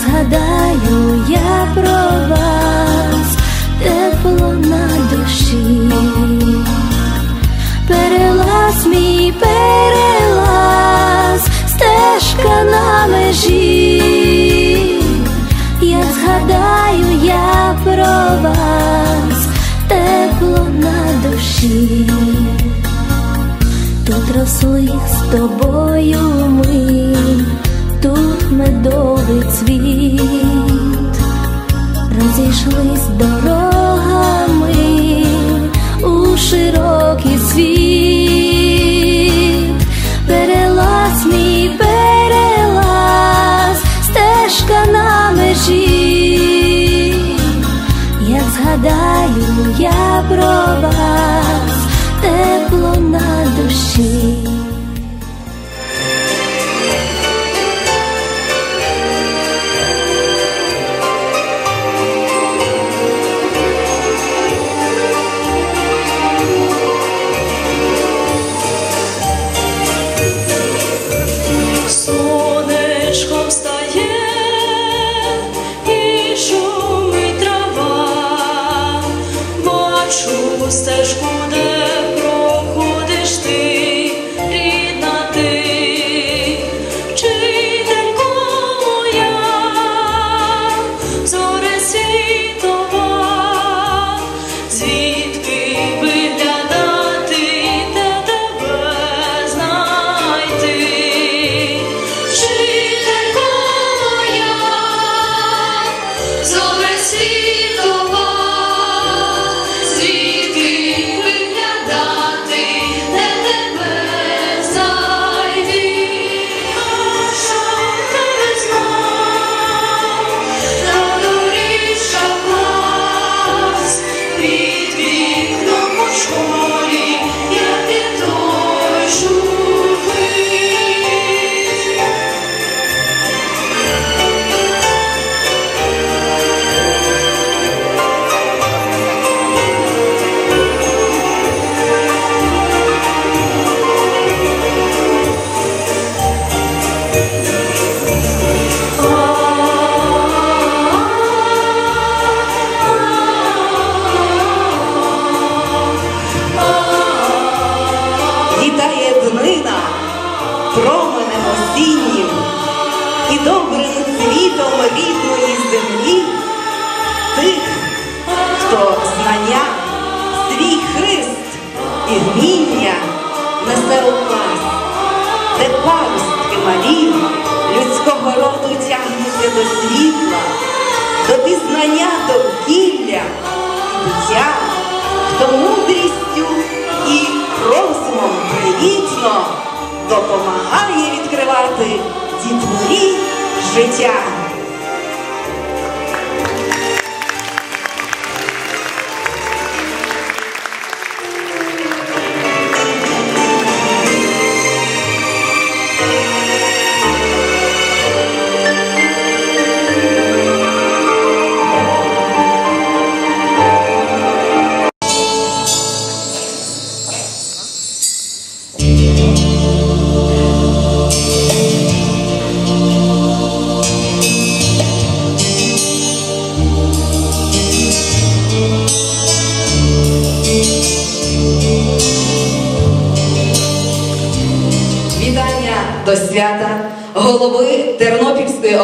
згадаю я про вас. Тепло на душі, перелаз мій перелаз, стежка на межі, я згадаю я про вас, тепло на душі, тут росли з тобою ми цвіт, розійшлись. siamo.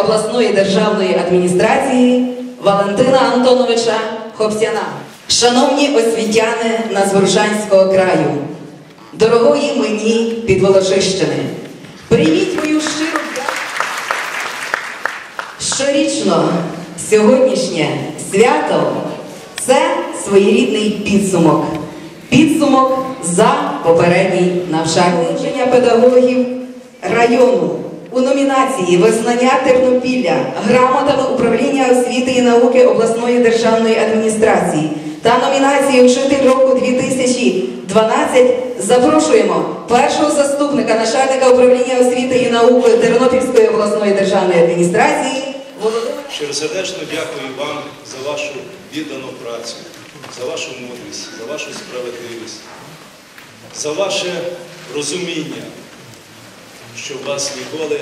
обласної державної адміністрації Валентина Антоновича Хобсяна. Шановні освітяни Назворжанського краю, дорогої мені під Волочищини, прийміть мою щиру щорічно сьогоднішнє свято це своєрідний підсумок. Підсумок за попередній навчальний педагогів району. У номінації Визнання Тернопілля грамотами управління освіти і науки обласної державної адміністрації та номінації Вчитель року 2012 запрошуємо першого заступника начальника управління освіти і науки Тернопільської обласної державної адміністрації Володимира. Щиросердечно дякую вам за вашу віддану працю, за вашу мудрість, за вашу справедливість, за ваше розуміння що вас ніколи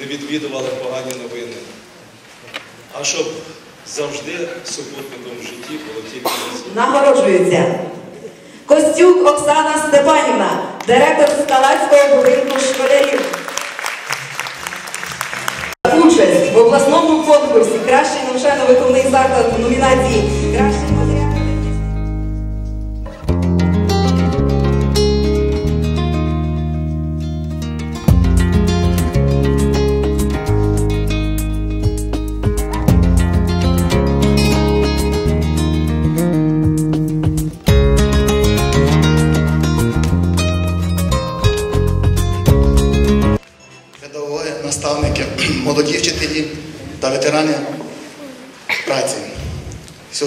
не відвідували погані новини, а щоб завжди супутником в житті було тільки. Нагороджується Костюк Оксана Степанівна, директор Скалацького будинку школярів. Участь в обласному конкурсі Кращий навчально-виховний заклад в номінації Кращий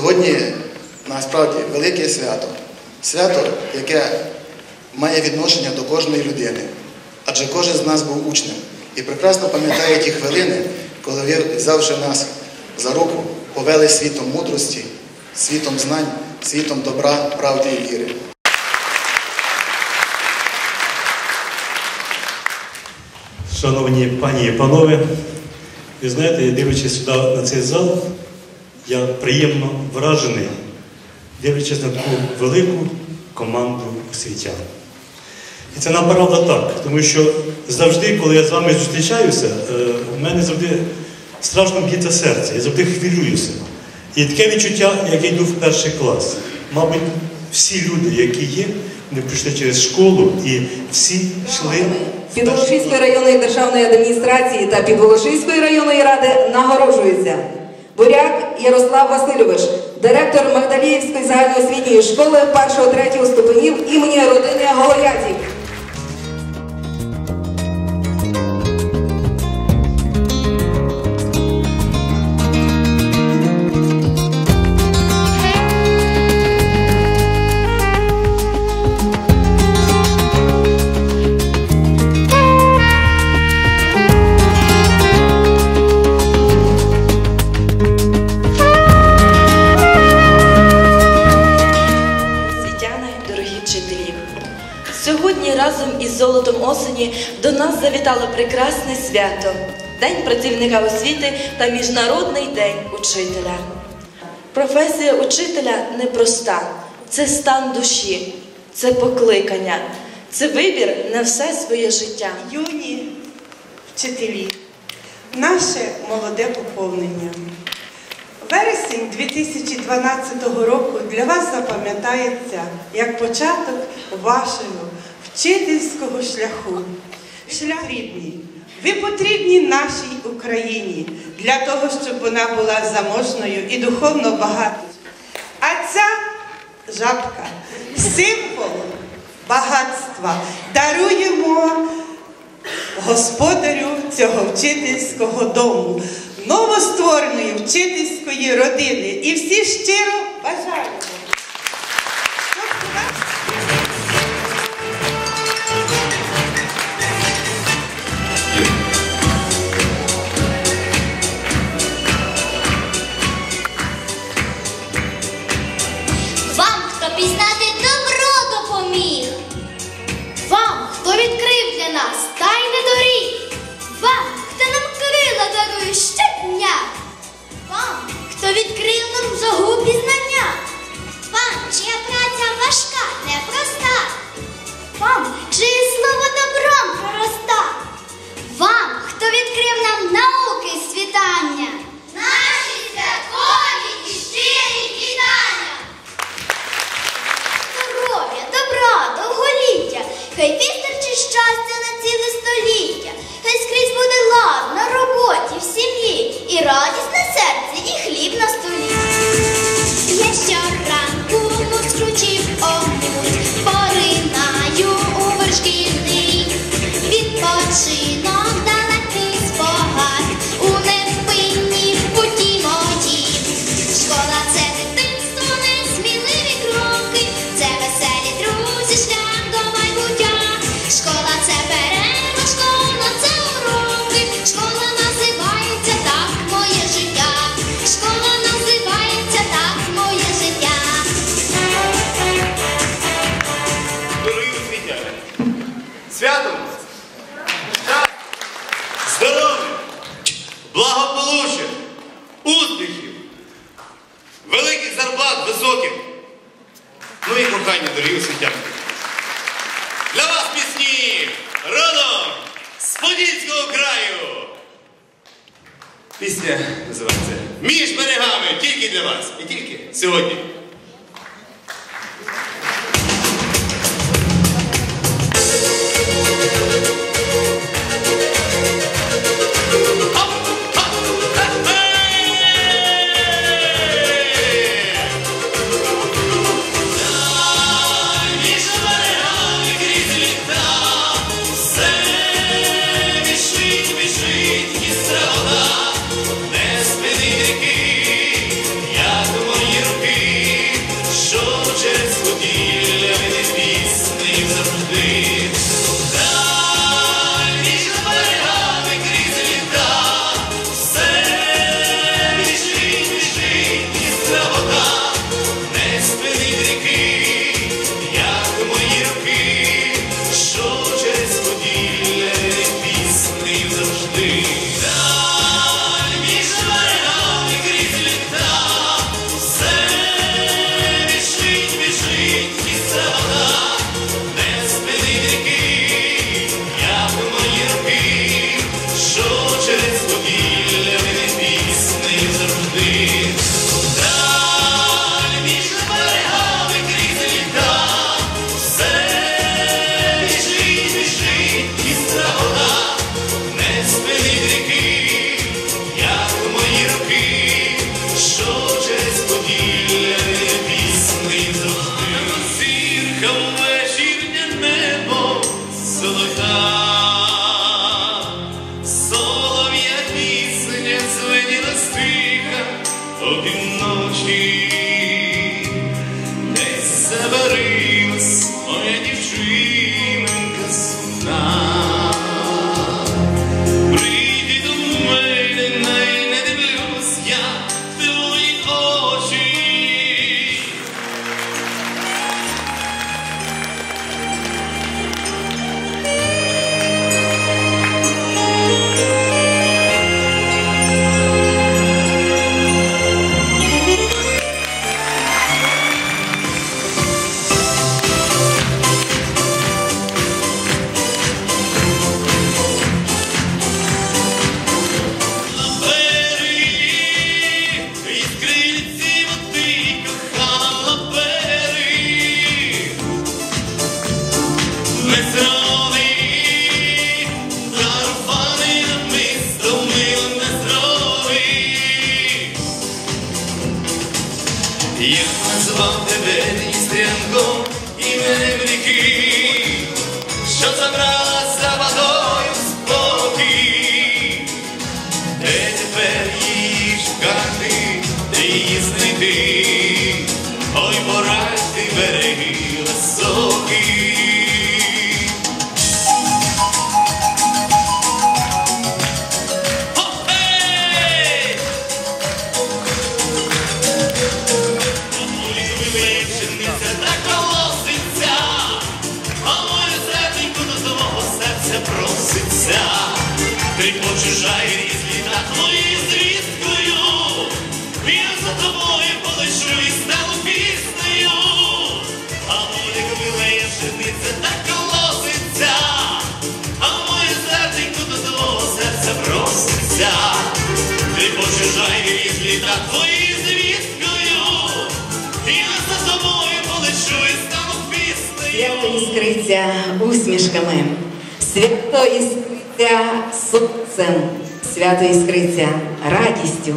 Сьогодні насправді велике свято. Свято, яке має відношення до кожної людини. Адже кожен з нас був учнем і прекрасно пам'ятає ті хвилини, коли ви, взявши нас за руку, повели світом мудрості, світом знань, світом добра, правди і віри. Шановні пані і панове, ви знаєте, дивлячись сюди на цей зал, я приємно вражений, дивлячись на таку велику команду освітян. І це направда так, тому що завжди, коли я з вами зустрічаюся, е, в мене завжди страшно б'ється серце, я завжди хвилююся. І таке відчуття, як я йду в перший клас. Мабуть, всі люди, які є, вони прийшли через школу і всі йшли. в Підволочиської районної державної адміністрації та Підволочиської районної ради нагороджується Буряк Ярослав Васильович, директор Магдаліївської загальноосвітньої школи 1-3 ступенів імені родини Голоятів. Нас прекрасне свято День працівника освіти та Міжнародний день учителя. Професія учителя непроста, це стан душі, це покликання, це вибір на все своє життя. юні вчителі, наше молоде поповнення. Вересень 2012 року для вас запам'ятається як початок вашого вчительського шляху. Шлях рідний. Ви потрібні нашій Україні для того, щоб вона була заможною і духовно багатою. А ця жабка символ багатства. Даруємо господарю цього вчительського дому, новоствореної вчительської родини. І всі щиро бажаємо. Щодня, вам, хто відкрив нам жагу пізнання, вам, чия праця важка, непроста, вам, чиє слово добром пророста, вам, хто відкрив нам благополуччя, успіхів, великих зарплат високих. Ну і кохання дорогі освітяни. Для вас пісні родом з Подільського краю. Пісня називається Між берегами тільки для вас і тільки сьогодні. O tym іскриться усмішками, свято іскриться сонцем, свято іскриться радістю.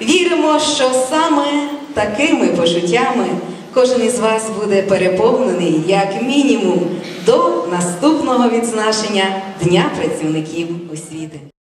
Віримо, що саме такими почуттями кожен із вас буде переповнений як мінімум до наступного відзначення Дня працівників освіти.